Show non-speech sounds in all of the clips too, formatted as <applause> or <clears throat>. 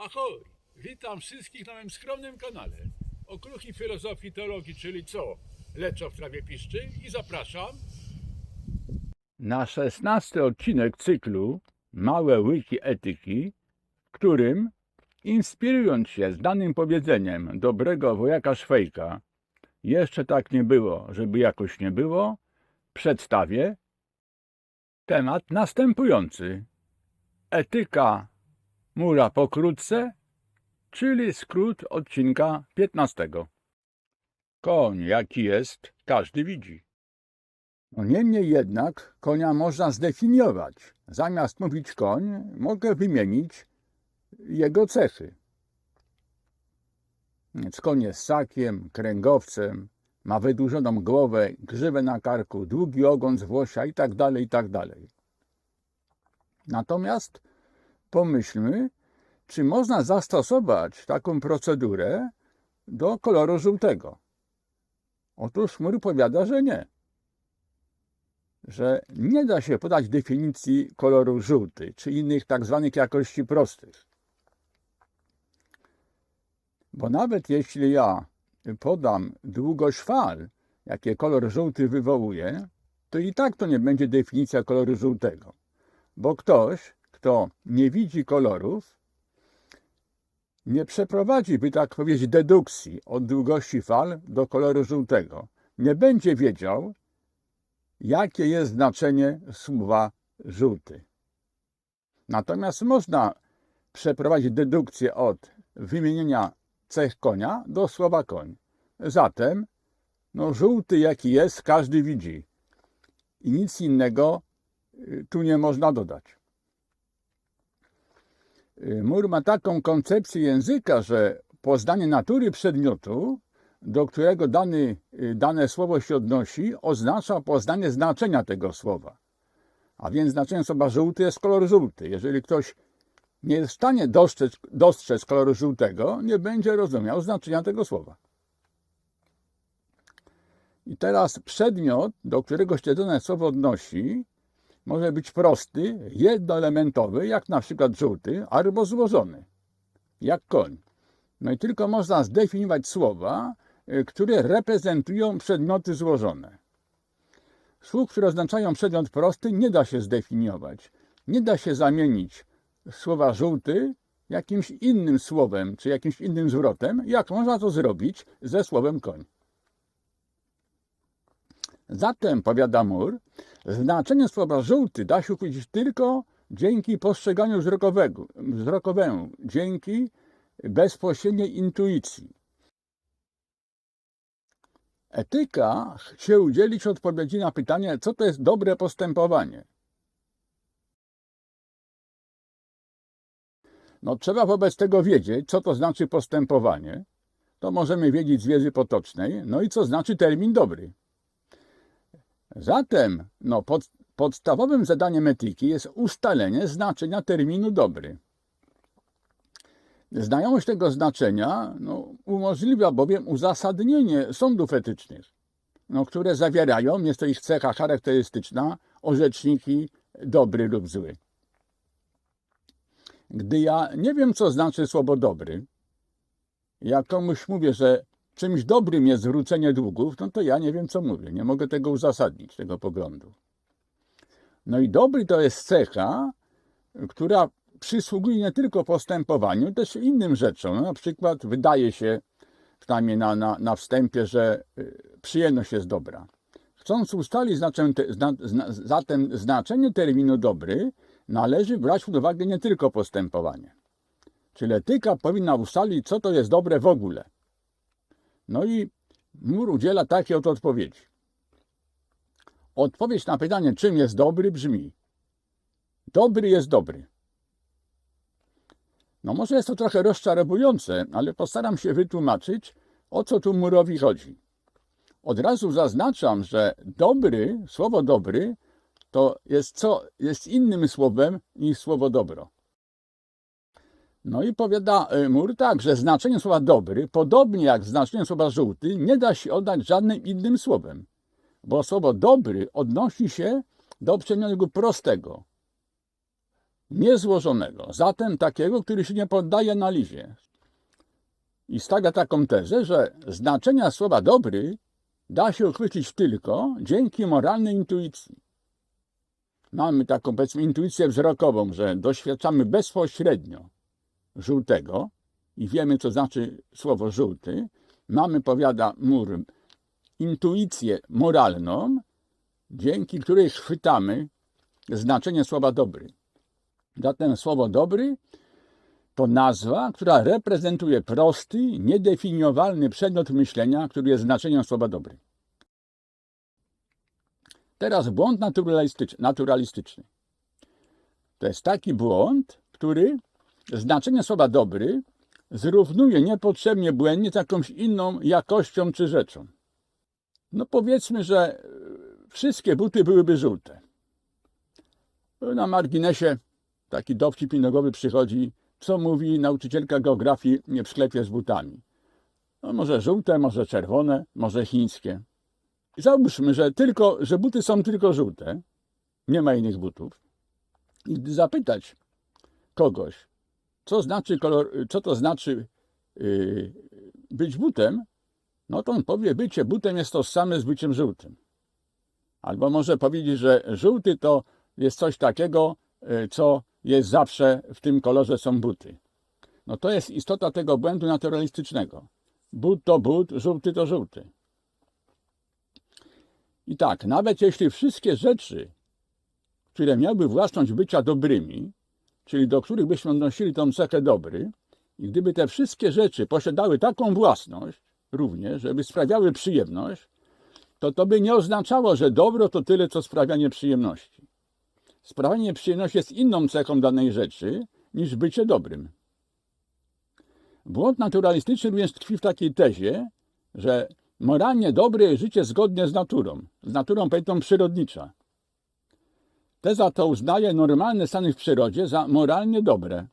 Ahoj! Witam wszystkich na moim skromnym kanale Okruchy Filozofii Teologii, czyli co? Leczo w trawie piszczy i zapraszam na szesnasty odcinek cyklu Małe łyki etyki, w którym, inspirując się znanym powiedzeniem dobrego wojaka Szwejka, jeszcze tak nie było, żeby jakoś nie było, przedstawię temat następujący. Etyka mura pokrótce, czyli skrót odcinka 15. Koń jaki jest, każdy widzi. No niemniej jednak konia można zdefiniować. Zamiast mówić koń, mogę wymienić jego cechy. Więc koń jest ssakiem, kręgowcem, ma wydłużoną głowę, grzywę na karku, długi ogon z włosia i tak dalej, i tak. Natomiast pomyślmy, czy można zastosować taką procedurę do koloru żółtego. Otóż mur powiada, że nie że nie da się podać definicji koloru żółty czy innych tak zwanych jakości prostych. Bo nawet jeśli ja podam długość fal, jakie kolor żółty wywołuje, to i tak to nie będzie definicja koloru żółtego. Bo ktoś, kto nie widzi kolorów, nie przeprowadzi, by tak powiedzieć, dedukcji od długości fal do koloru żółtego. Nie będzie wiedział, jakie jest znaczenie słowa żółty. Natomiast można przeprowadzić dedukcję od wymienienia cech konia do słowa koń. Zatem, no żółty jaki jest, każdy widzi. I nic innego y, tu nie można dodać. Y, Mur ma taką koncepcję języka, że poznanie natury przedmiotu do którego dany, y, dane słowo się odnosi, oznacza poznanie znaczenia tego słowa. A więc znaczenie słowa żółty jest kolor żółty. Jeżeli ktoś nie jest w stanie dostrzec, dostrzec koloru żółtego, nie będzie rozumiał znaczenia tego słowa. I teraz przedmiot, do którego się dane słowo odnosi, może być prosty, jednoelementowy, jak na przykład żółty, albo złożony, jak koń. No i tylko można zdefiniować słowa, y, które reprezentują przedmioty złożone. Słów, które oznaczają przedmiot prosty, nie da się zdefiniować. Nie da się zamienić słowa żółty jakimś innym słowem czy jakimś innym zwrotem, jak można to zrobić ze słowem koń. Zatem, powiada Mur, znaczenie słowa żółty da się uchwycić tylko dzięki postrzeganiu wzrokowego, wzrokowemu, dzięki bezpośredniej intuicji. Etyka chce udzielić odpowiedzi na pytanie, co to jest dobre postępowanie. No, trzeba wobec tego wiedzieć, co to znaczy postępowanie. To możemy wiedzieć z wiedzy potocznej. No i co znaczy termin dobry. Zatem, no, pod, podstawowym zadaniem etyki jest ustalenie znaczenia terminu dobry. Znajomość tego znaczenia no, umożliwia bowiem uzasadnienie sądów etycznych, no, które zawierają, jest to ich cecha charakterystyczna, orzeczniki dobry lub zły. Gdy ja nie wiem, co znaczy słowo dobry, jak komuś mówię, że czymś dobrym jest zwrócenie długów, no to ja nie wiem, co mówię. Nie mogę tego uzasadnić, tego poglądu. No i dobry to jest cecha, która przysługuje nie tylko postępowaniu, też innym rzeczom. No, na przykład wydaje się, przynajmniej na, na, na wstępie, że y, przyjemność jest dobra. Chcąc ustalić znaczenie, zna, zna, zatem znaczenie terminu dobry, należy brać pod uwagę nie tylko postępowanie. Czyli etyka powinna ustalić, co to jest dobre w ogóle. No i mur udziela takiej oto odpowiedzi. Odpowiedź na pytanie, czym jest dobry, brzmi: Dobry jest dobry. No może jest to trochę rozczarowujące, ale postaram się wytłumaczyć, o co tu murowi chodzi. Od razu zaznaczam, że dobry, słowo dobry, to jest, co, jest innym słowem niż słowo dobro. No i powiada y, Mur tak, że znaczenie słowa dobry, podobnie jak znaczenie słowa żółty, nie da się oddać żadnym innym słowem, bo słowo dobry odnosi się do przedmiotu prostego. niezłożonego, zatem takiego, który się nie poddaje analizie. I stawia taką tezę, że znaczenia słowa dobry da się uchwycić tylko dzięki moralnej intuicji. Mamy taką powiedzmy intuicję wzrokową, że doświadczamy bezpośrednio żółtego i wiemy, co znaczy słowo żółty. Mamy, powiada Mur, intuicję moralną, dzięki której chwytamy znaczenie słowa dobry. Zatem słowo dobry to nazwa, która reprezentuje prosty, niedefiniowalny przedmiot myślenia, który jest znaczeniem słowa dobry. Teraz błąd naturalistyczny. naturalistyczny. To jest taki błąd, który znaczenie słowa dobry zrównuje niepotrzebnie błędnie z jakąś inną jakością czy rzeczą. No powiedzmy, że wszystkie buty byłyby żółte. Na marginesie taki dowcip inogowy przychodzi, co mówi nauczycielka geografii w sklepie z butami. No może żółte, może czerwone, może chińskie. Załóżmy, że, tylko, że buty są tylko żółte, nie ma innych butów. I gdy zapytać kogoś, co, znaczy kolor, co to znaczy yy, być butem, no to on powie, bycie butem jest to same z byciem żółtym. Albo może powiedzieć, że żółty to jest coś takiego, yy, co jest zawsze w tym kolorze są buty. No to jest istota tego błędu naturalistycznego. But to but, żółty to żółty. I tak, nawet jeśli wszystkie rzeczy, które miały własność bycia dobrymi, czyli do których byśmy odnosili tą cechę dobry, i gdyby te wszystkie rzeczy posiadały taką własność również, żeby sprawiały przyjemność, to to by nie oznaczało, że dobro to tyle, co sprawianie przyjemności. Sprawianie przyjemności jest inną cechą danej rzeczy niż bycie dobrym. Błąd naturalistyczny również tkwi w takiej tezie, że moralnie dobre życie zgodnie z naturą, z naturą powiedzą przyrodnicza. Teza to uznaje normalne stany w przyrodzie za moralnie dobre.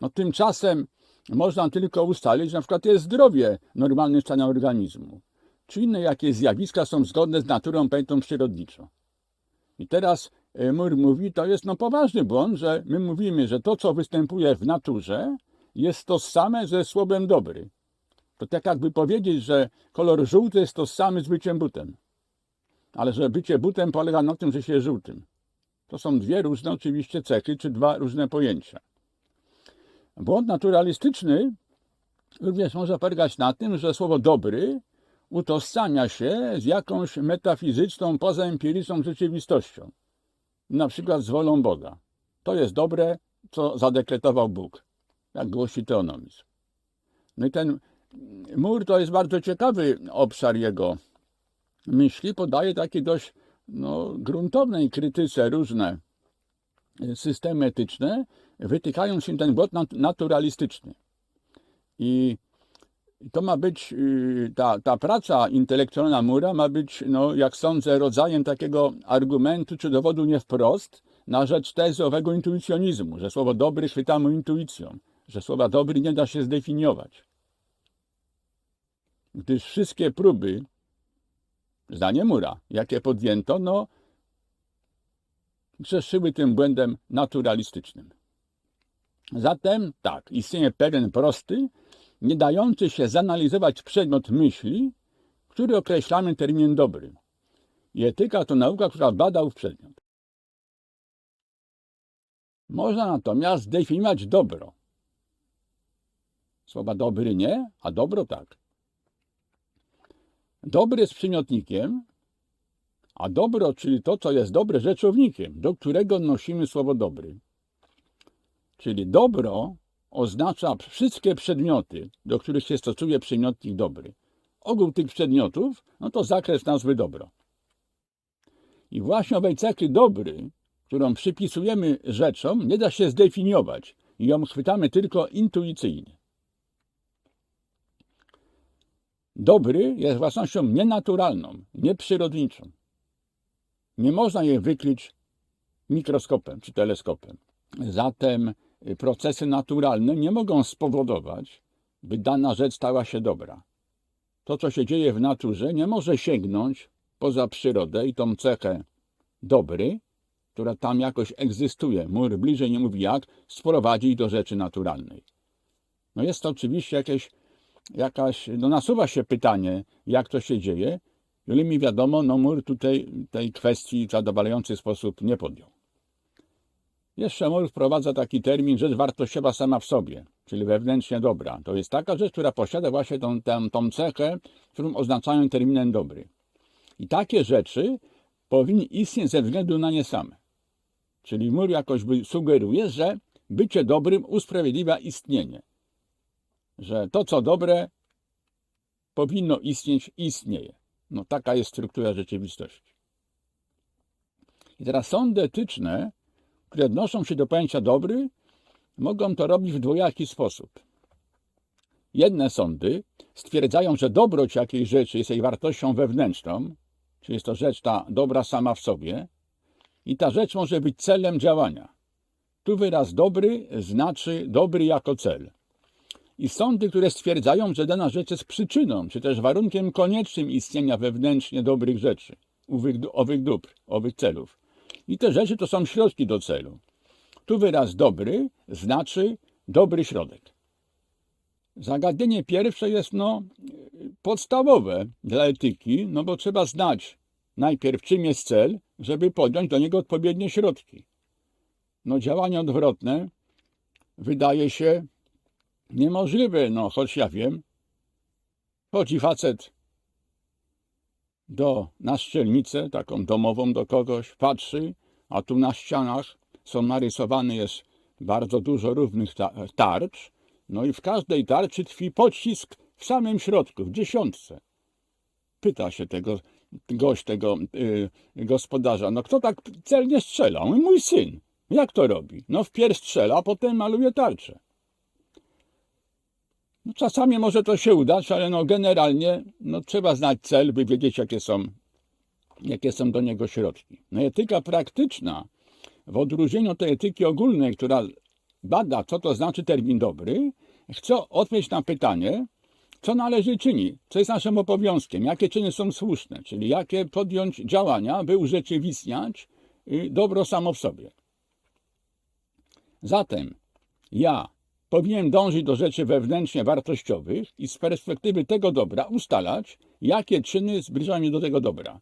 No tymczasem można tylko ustalić, że na przykład jest zdrowie normalnym stanem organizmu, czy inne jakieś zjawiska są zgodne z naturą pętą przyrodniczą. I teraz e, Mur mówi, to jest no poważny błąd, że my mówimy, że to, co występuje w naturze, jest to same ze słowem dobry. To tak jakby powiedzieć, że kolor żółty jest to samy z byciem butem. Ale że bycie butem polega na tym, że się żółtym. To są dwie różne oczywiście cechy, czy dwa różne pojęcia. Błąd naturalistyczny również może polegać na tym, że słowo dobry utożsamia się z jakąś metafizyczną, pozaempiryczną rzeczywistością. Na przykład z wolą Boga. To jest dobre, co zadekretował Bóg, jak głosi teonomizm. No i ten mur to jest bardzo ciekawy obszar jego myśli. Podaje takie dość no, gruntownej krytyce różne systemy etyczne, wytykając się ten błąd nat- naturalistyczny. I to ma być, y, ta, ta praca intelektualna Mura ma być, no, jak sądzę, rodzajem takiego argumentu czy dowodu nie wprost na rzecz tezy owego intuicjonizmu, że słowo dobry chwytamy intuicją, że słowa dobry nie da się zdefiniować. Gdyż wszystkie próby, zdanie Mura, jakie podjęto, no, grzeszyły tym błędem naturalistycznym. Zatem tak, istnieje pewien prosty, nie dający się zanalizować przedmiot myśli, który określamy terminem dobry. I etyka to nauka, która bada ów przedmiot. Można natomiast zdefiniować dobro. Słowa dobry nie, a dobro tak. Dobry jest przymiotnikiem, a dobro, czyli to, co jest dobre, rzeczownikiem, do którego odnosimy słowo dobry. Czyli dobro oznacza wszystkie przedmioty, do których się stosuje przymiotnik dobry. Ogół tych przedmiotów, no to zakres nazwy dobro. I właśnie owej cechy dobry, którą przypisujemy rzeczom, nie da się zdefiniować i ją chwytamy tylko intuicyjnie. Dobry jest własnością nienaturalną, nieprzyrodniczą. Nie można jej wykryć mikroskopem czy teleskopem. Zatem procesy naturalne nie mogą spowodować, by dana rzecz stała się dobra. To, co się dzieje w naturze, nie może sięgnąć poza przyrodę i tą cechę dobry, która tam jakoś egzystuje, mur bliżej nie mówi jak, sprowadzić do rzeczy naturalnej. No jest to oczywiście jakieś, jakaś, no nasuwa się pytanie, jak to się dzieje, ile mi wiadomo, no mur tutaj tej kwestii w zadowalający sposób nie podjął. Jeszcze mur wprowadza taki termin rzecz wartościowa sama w sobie, czyli wewnętrznie dobra. To jest taka rzecz, która posiada właśnie tą, tą, tą cechę, którą oznaczają terminem dobry. I takie rzeczy powinny istnieć ze względu na nie same. Czyli mur jakoś sugeruje, że bycie dobrym usprawiedliwia istnienie. Że to, co dobre, powinno istnieć, istnieje. No taka jest struktura rzeczywistości. I teraz sądy etyczne, które odnoszą się do pojęcia dobry, mogą to robić w dwojaki sposób. Jedne sądy stwierdzają, że dobroć jakiejś rzeczy jest jej wartością wewnętrzną, czyli jest to rzecz ta dobra sama w sobie, i ta rzecz może być celem działania. Tu wyraz dobry znaczy dobry jako cel. I sądy, które stwierdzają, że dana rzecz jest przyczyną, czy też warunkiem koniecznym istnienia wewnętrznie dobrych rzeczy, owych, owych dóbr, owych celów. I te rzeczy to są środki do celu. Tu wyraz dobry znaczy dobry środek. Zagadnienie pierwsze jest no, podstawowe dla etyki, no bo trzeba znać najpierw czym jest cel, żeby podjąć do niego odpowiednie środki. No działanie odwrotne wydaje się niemożliwe, no choć ja wiem. Chodzi facet do, na szczelnicę, taką domową do kogoś, patrzy, a tu na ścianach są narysowane jest bardzo dużo równych ta- tarcz, no i w każdej tarczy tkwi pocisk w samym środku, w dziesiątce. Pyta się tego gość, tego y, gospodarza, no kto tak celnie strzela? Mój syn. Jak to robi? No wpierw strzela, a potem maluje tarczę. No, czasami może to się udać, ale no generalnie no, trzeba znać cel, by wiedzieć, jakie są, jakie są do niego środki. No, etyka praktyczna, w odróżnieniu od tej etyki ogólnej, która bada, co to znaczy termin dobry, chce odpowiedzieć na pytanie, co należy czynić, co jest naszym obowiązkiem, jakie czyny są słuszne, czyli jakie podjąć działania, by urzeczywistniać y, dobro samo w sobie. Zatem ja powinien dążyć do rzeczy wewnętrznie wartościowych i z perspektywy tego dobra ustalać, jakie czyny zbliżają mnie do tego dobra,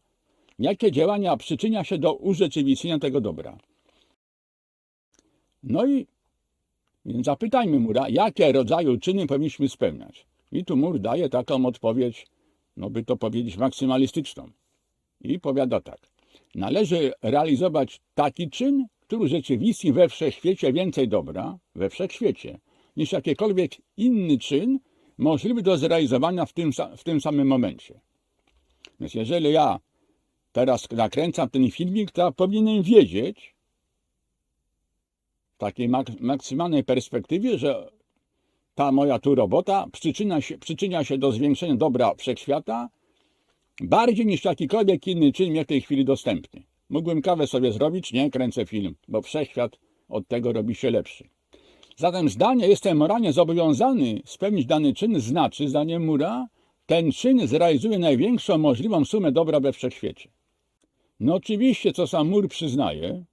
jakie działania przyczynia się do urzeczywistnienia tego dobra. No i więc zapytajmy Mura, jakie rodzaju czyny powinniśmy spełniać. I tu Mur daje taką odpowiedź, no by to powiedzieć, maksymalistyczną. I powiada tak. Należy realizować taki czyn, który urzeczywistni we wszechświecie więcej dobra, we wszechświecie, niż jakikolwiek inny czyn możliwy do zrealizowania w tym, w tym samym momencie. Więc jeżeli ja teraz nakręcam ten filmik, to powinienem wiedzieć w takiej mak- maksymalnej perspektywie, że ta moja tu robota przyczynia się, przyczynia się do zwiększenia dobra wszechświata bardziej niż jakikolwiek inny czyn mnie w tej chwili dostępny. Mógłbym kawę sobie zrobić, nie kręcę film, bo wszechświat od tego robi się lepszy. Zatem zdanie jestem moralnie zobowiązany spełnić dany czyn znaczy, zdaniem Mura, ten czyn zrealizuje największą możliwą sumę dobra we wszechświecie. No oczywiście, co sam Mur przyznaje,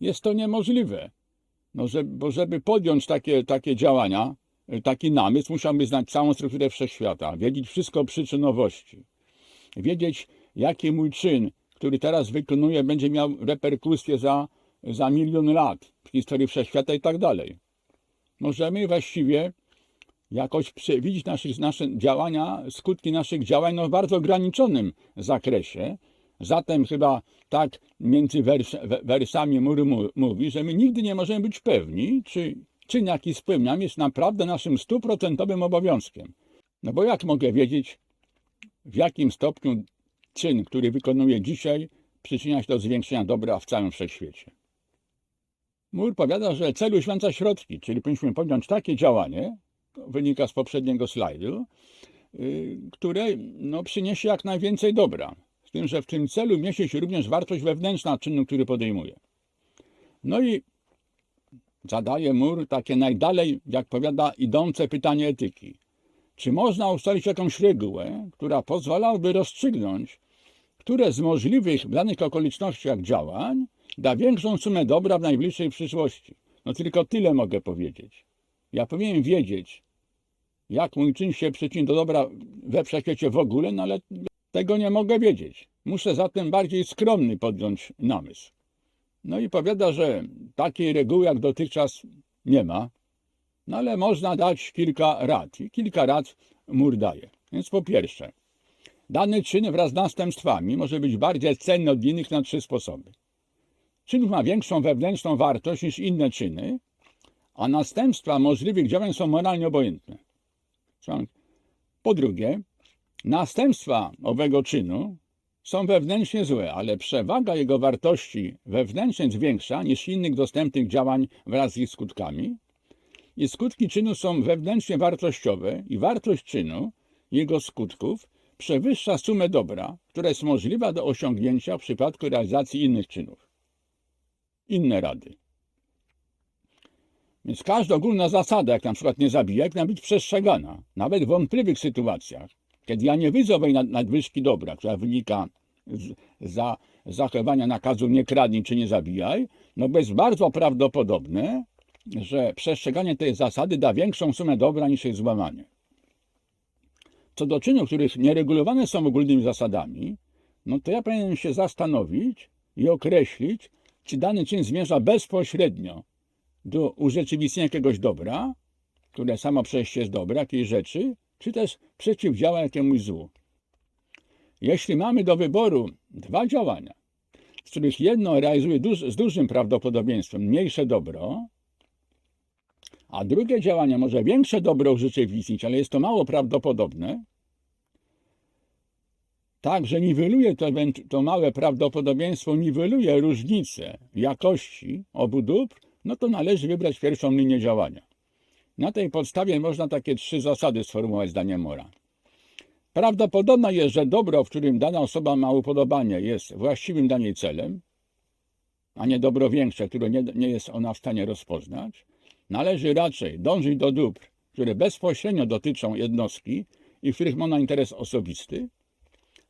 jest to niemożliwe. No, żeby, bo żeby podjąć takie, takie działania, y, taki namysł, musiałby znać całą strukturę wszechświata, wiedzieć wszystko o przyczynowości, wiedzieć, jaki mój czyn, który teraz wykonuję, będzie miał reperkusję za, za milion lat historii wszechświata i tak dalej. Możemy właściwie jakoś przewidzieć naszych, nasze działania, skutki naszych działań no, w bardzo ograniczonym zakresie. Zatem chyba tak między wers, we- wersami Mur mu- mówi, że my nigdy nie możemy być pewni, czy czyn, jaki spełniam, jest naprawdę naszym stuprocentowym obowiązkiem. No bo jak mogę wiedzieć, w jakim stopniu czyn, który wykonuję dzisiaj, przyczynia się do zwiększenia dobra w całym wszechświecie? Mur powiada, że cel uświęca środki, czyli powinniśmy podjąć takie działanie, wynika z poprzedniego slajdu, y, które no, przyniesie jak najwięcej dobra. Z tym, że w tym celu mieści się również wartość wewnętrzna czynu, który podejmuje. No i zadaje Mur takie najdalej, jak powiada, idące pytanie etyki. Czy można ustalić jakąś regułę, która pozwalałaby rozstrzygnąć, które z możliwych w danych okolicznościach działań da większą sumę dobra w najbliższej przyszłości. No tylko tyle mogę powiedzieć. Ja powinienem wiedzieć, jak mój czyn się przyczyni do dobra we wszechświecie w ogóle, no ale tego nie mogę wiedzieć. Muszę zatem bardziej skromny podjąć namysł. No i powiada, że takiej reguły jak dotychczas nie ma, no ale można dać kilka rad. I kilka rad mur daje. Więc po pierwsze, dany czyn wraz z następstwami może być bardziej cenny od innych na trzy sposoby. Czyn ma większą wewnętrzną wartość niż inne czyny, a następstwa możliwych działań są moralnie obojętne. Po drugie, następstwa owego czynu są wewnętrznie złe, ale przewaga jego wartości wewnętrznie jest większa niż innych dostępnych działań wraz z ich skutkami. I skutki czynu są wewnętrznie wartościowe i wartość czynu, jego skutków, przewyższa sumę dobra, która jest możliwa do osiągnięcia w przypadku realizacji innych czynów. Inne rady. Więc każda ogólna zasada, jak na przykład nie zabijać, powinna być przestrzegana, nawet w wątpliwych sytuacjach, kiedy ja nie widzę owej nad- nadwyżki dobra, która wynika z za zachowania nakazu nie kradnij czy nie zabijaj, no bo jest bardzo prawdopodobne, że przestrzeganie tej zasady da większą sumę dobra niż jej złamanie. Co do czynów, których nieregulowane są ogólnymi zasadami, no to ja powinienem się zastanowić i określić, czy dany czyn zmierza bezpośrednio do urzeczywistnienia jakiegoś dobra, które samo przez się jest dobre, jakiejś rzeczy, czy też przeciwdziała jakiemuś złu. Jeśli mamy do wyboru dwa działania, z których jedno realizuje duż, z dużym prawdopodobieństwem mniejsze dobro, a drugie działanie może większe dobro urzeczywistnić, ale jest to mało prawdopodobne, tak, że niweluje to, to małe prawdopodobieństwo, niweluje różnicę jakości obu dóbr, no to należy wybrać pierwszą linię działania. Na tej podstawie można takie trzy zasady sformułować zdaniem Mora. Prawdopodobne jest, że dobro, w którym dana osoba ma upodobanie, jest właściwym dla niej celem, a nie dobro większe, które nie, nie jest ona w stanie rozpoznać. Należy raczej dążyć do dóbr, które bezpośrednio dotyczą jednostki i w których ma ona interes osobisty.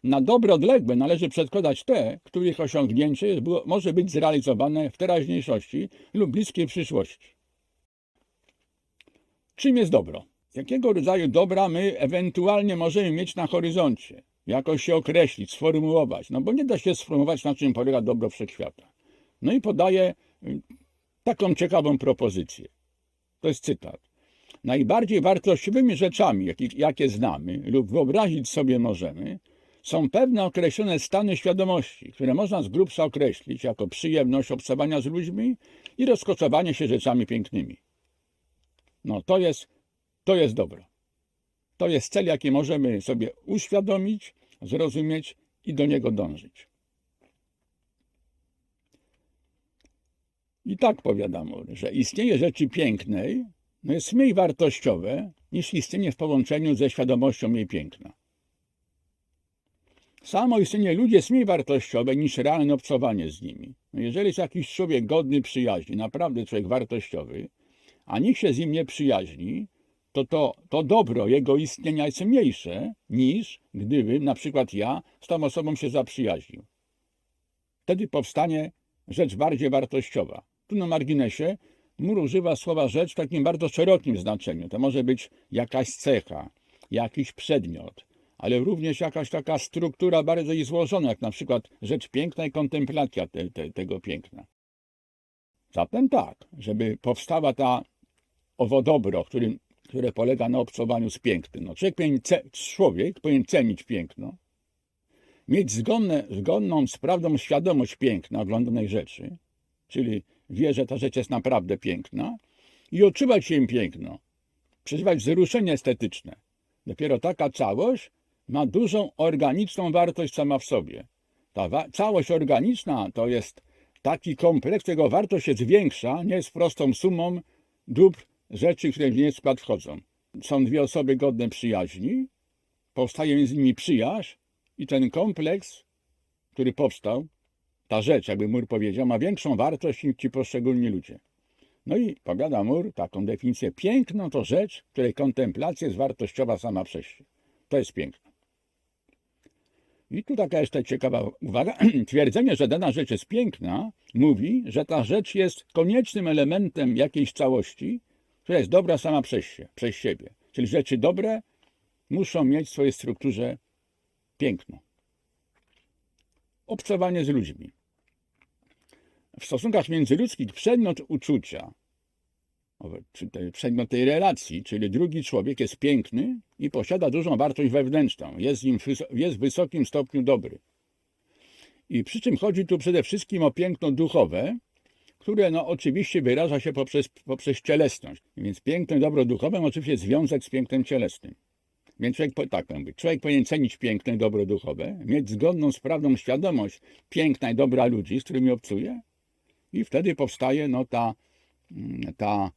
Na dobro odległe należy przedkładać te, których osiągnięcie było, może być zrealizowane w teraźniejszości lub bliskiej przyszłości. Czym jest dobro? Jakiego rodzaju dobra my ewentualnie możemy mieć na horyzoncie? Jakoś się określić, sformułować? No bo nie da się sformułować, na czym polega dobro wszechświata. No i podaje y, taką ciekawą propozycję. To jest cytat. Najbardziej wartościowymi rzeczami, jakie znamy lub wyobrazić sobie możemy, są pewne określone stany świadomości, które można z grubsza określić jako przyjemność obcowania z ludźmi i rozkoszowanie się rzeczami pięknymi. No to jest, to jest dobro. To jest cel, jaki możemy sobie uświadomić, zrozumieć i do niego dążyć. I tak powiadam, że istnienie rzeczy pięknej no jest mniej wartościowe niż istnienie w połączeniu ze świadomością jej piękna. Samo istnienie ludzi jest mniej wartościowe niż realne obcowanie z nimi. No jeżeli jest jakiś człowiek godny przyjaźni, naprawdę człowiek wartościowy, a nikt się z nim nie przyjaźni, to, to to dobro jego istnienia jest mniejsze niż gdybym na przykład ja z tą osobą się zaprzyjaźnił. Wtedy powstanie rzecz bardziej wartościowa. Tu na marginesie Mur używa słowa rzecz w takim bardzo szerokim znaczeniu. To może być jakaś cecha, jakiś przedmiot, ale również jakaś taka struktura bardziej złożona, jak na przykład rzecz piękna i kontemplacja te, te, tego piękna. Zatem tak, żeby powstała ta owo dobro, którym, które polega na obcowaniu z pięknym. No, człowiek, powinien ce, człowiek powinien cenić piękno, mieć zgodne, zgodną z prawdą świadomość piękna oglądanej rzeczy, czyli wie, że ta rzecz jest naprawdę piękna i odczuwać się im piękno, przeżywać wzruszenie estetyczne. Dopiero taka całość ma dużą organiczną wartość sama w sobie. Ta całość organiczna to jest taki kompleks, którego wartość jest większa, nie jest prostą sumą dóbr, rzeczy, które w jej skład wchodzą. Są dwie osoby godne przyjaźni, powstaje między nimi przyjaźń i ten kompleks, który powstał, ta rzecz, jakby Mur powiedział, ma większą wartość niż ci poszczególni ludzie. No i powiada Mur taką definicję. Piękno to rzecz, której kontemplacja jest wartościowa sama przez się. To jest piękno. I tu taka jeszcze ciekawa uwaga. <clears throat> Twierdzenie, że dana rzecz jest piękna, mówi, że ta rzecz jest koniecznym elementem jakiejś całości, która jest dobra sama przez, się, przez siebie. Czyli rzeczy dobre muszą mieć w swojej strukturze piękno. Obcowanie z ludźmi. W stosunkach międzyludzkich przedmiot uczucia, przedmiot tej relacji, czyli drugi człowiek jest piękny i posiada dużą wartość wewnętrzną, jest, nim, jest w wysokim stopniu dobry. I przy czym chodzi tu przede wszystkim o piękno duchowe, które no, oczywiście wyraża się poprzez, poprzez cielesność. Więc piękno i dobro duchowe ma oczywiście związek z pięknem cielesnym. Więc człowiek, tak powiem, człowiek powinien cenić piękne i dobro duchowe, mieć zgodną z prawdą świadomość piękna i dobra ludzi, z którymi obcuje i wtedy powstaje no, ta, mm, ta,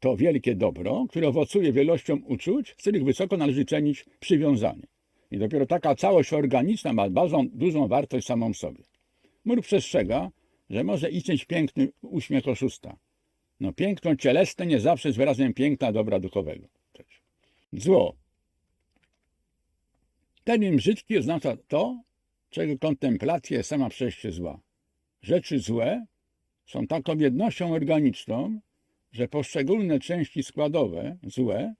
to wielkie dobro, które owocuje wielością uczuć, z których wysoko należy cenić przywiązanie. I dopiero taka całość organiczna ma bardzo dużą wartość samą w sobie. Mur przestrzega, że może istnieć piękny uśmiech oszusta. No piękno cielesne nie zawsze jest wyrazem piękna dobra duchowego. Zło. Termin brzydki oznacza to, czego kontemplacja jest sama przejście zła. Rzeczy złe są taką jednością organiczną, że poszczególne części składowe, złe,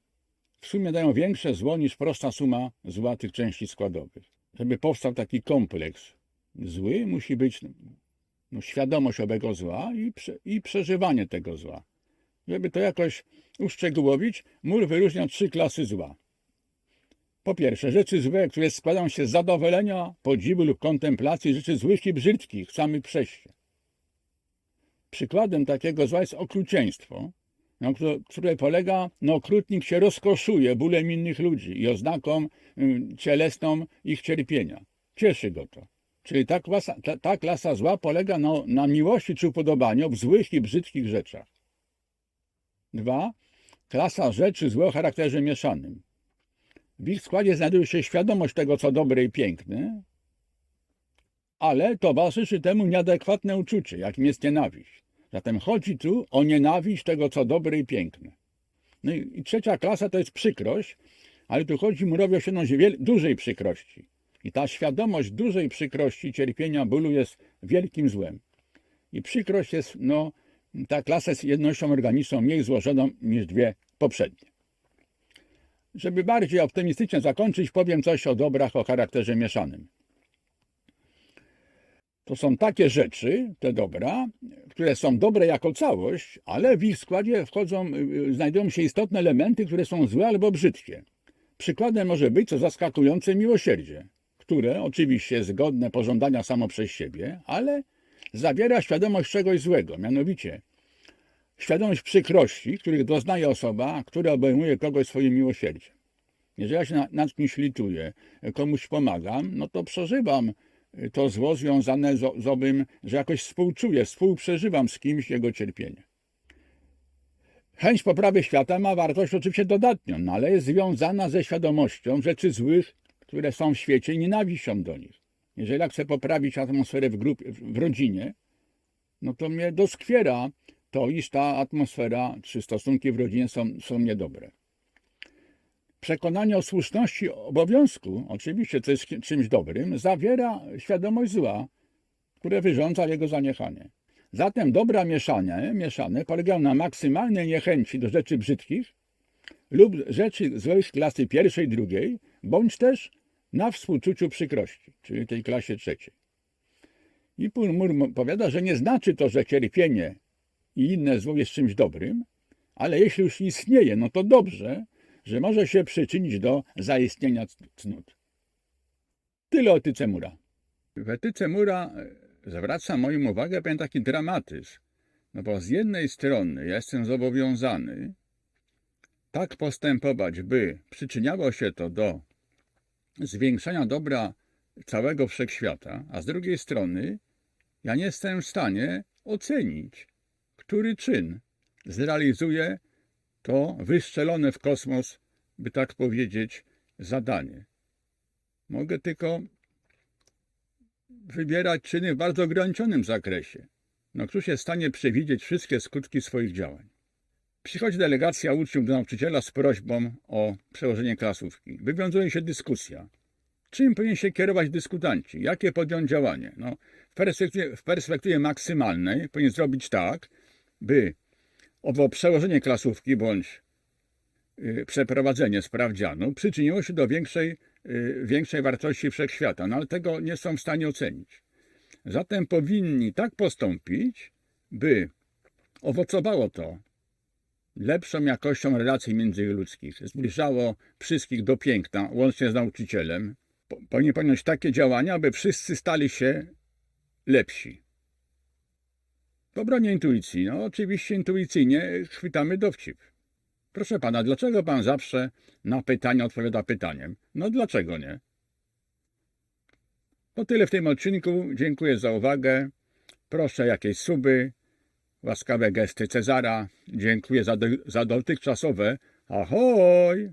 w sumie dają większe zło niż prosta suma zła tych części składowych. Żeby powstał taki kompleks zły, musi być no, świadomość owego zła i, i przeżywanie tego zła. Żeby to jakoś uszczegółowić, Mur wyróżnia trzy klasy zła. Po pierwsze, rzeczy złe, które składają się z zadowolenia, podziwu lub kontemplacji rzeczy złych i brzydkich, samych przez się. Przykładem takiego zła jest okrucieństwo, no, które, polega, no okrutnik się rozkoszuje bólem innych ludzi i oznaką y, cielesną ich cierpienia. Cieszy go to. Czyli ta klasa, ta, ta klasa zła polega na, na miłości czy upodobaniu w złych i brzydkich rzeczach. Dwa, klasa rzeczy złe o charakterze mieszanym. W ich składzie znajduje się świadomość tego, co dobre i piękne, ale towarzyszy temu nieadekwatne uczucie, jakim jest nienawiść. Zatem chodzi tu o nienawiść tego, co dobre i piękne. No i, trzecia klasa to jest przykrość, ale tu chodzi o świadomość wiel- dużej przykrości. I ta świadomość dużej przykrości, cierpienia, bólu jest wielkim złem. I przykrość jest, no, ta klasa jest jednością organiczną mniej złożoną niż dwie poprzednie. Żeby bardziej optymistycznie zakończyć, powiem coś o dobrach o charakterze mieszanym. To są takie rzeczy, te dobra, które są dobre jako całość, ale w ich składzie wchodzą, y, y, znajdują się istotne elementy, które są złe albo brzydkie. Przykładem może być co zaskakujące miłosierdzie, które oczywiście jest godne pożądania samo przez siebie, ale zawiera świadomość czegoś złego, mianowicie świadomość przykrości, których doznaje osoba, która obejmuje kogoś swoim miłosierdziem. Jeżeli ja się na- nad kimś lituję, komuś pomagam, no to przeżywam to zło związane z, z owym, że jakoś współczuję, współprzeżywam z kimś jego cierpienie. Chęć poprawy świata ma wartość oczywiście dodatnią, no ale jest związana ze świadomością rzeczy złych, które są w świecie i nienawiścią do nich. Jeżeli ja chcę poprawić atmosferę w, grupie, w rodzinie, no to mnie doskwiera to, iż ta atmosfera czy stosunki w rodzinie są, są niedobre. Przekonanie o słuszności obowiązku, oczywiście to jest czymś dobrym, zawiera świadomość zła, które wyrządza jego zaniechanie. Zatem dobra mieszane, mieszane polegają na maksymalnej niechęci do rzeczy brzydkich lub rzeczy złych klasy pierwszej, drugiej, bądź też na współczuciu przykrości, czyli tej klasie trzeciej. I Mur powiada, że nie znaczy to, że cierpienie i inne zło jest czymś dobrym, ale jeśli już istnieje, no to dobrze, że może się przyczynić do zaistnienia cnót. Tyle o etyce Mura. W etyce Mura e, zwraca moją uwagę pewien taki dramatyzm. No bo z jednej strony ja jestem zobowiązany tak postępować, by przyczyniało się to do zwiększania dobra całego wszechświata, a z drugiej strony ja nie jestem w stanie ocenić, który czyn zrealizuje to wystrzelone w kosmos, by tak powiedzieć, zadanie. Mogę tylko wybierać czyny w bardzo ograniczonym zakresie. No któż jest w stanie przewidzieć wszystkie skutki swoich działań? Przychodzi delegacja uczniów do nauczyciela z prośbą o przełożenie klasówki. Wywiązuje się dyskusja. czym powinien się kierować dyskutanci? Jakie podjąć działanie? No, w, perspektywie, w perspektywie maksymalnej powinien zrobić tak, by owo przełożenie klasówki bądź y, przeprowadzenie sprawdzianu przyczyniło się do większej, y, większej wartości wszechświata, no ale tego nie są w stanie ocenić. Zatem powinni tak postąpić, by owocowało to lepszą jakością relacji międzyludzkich, zbliżało wszystkich do piękna, łącznie z nauczycielem. Po- Powinien podjąć takie działania, aby wszyscy stali się lepsi. W obronie intuicji, no oczywiście intuicyjnie chwytamy dowcip. Proszę pana, dlaczego pan zawsze na pytanie odpowiada pytaniem? No dlaczego nie? To tyle w tym odcinku. Dziękuję za uwagę. Proszę jakieś suby, łaskawe gesty Cezara. Dziękuję za, do, za dotychczasowe. Ahoj!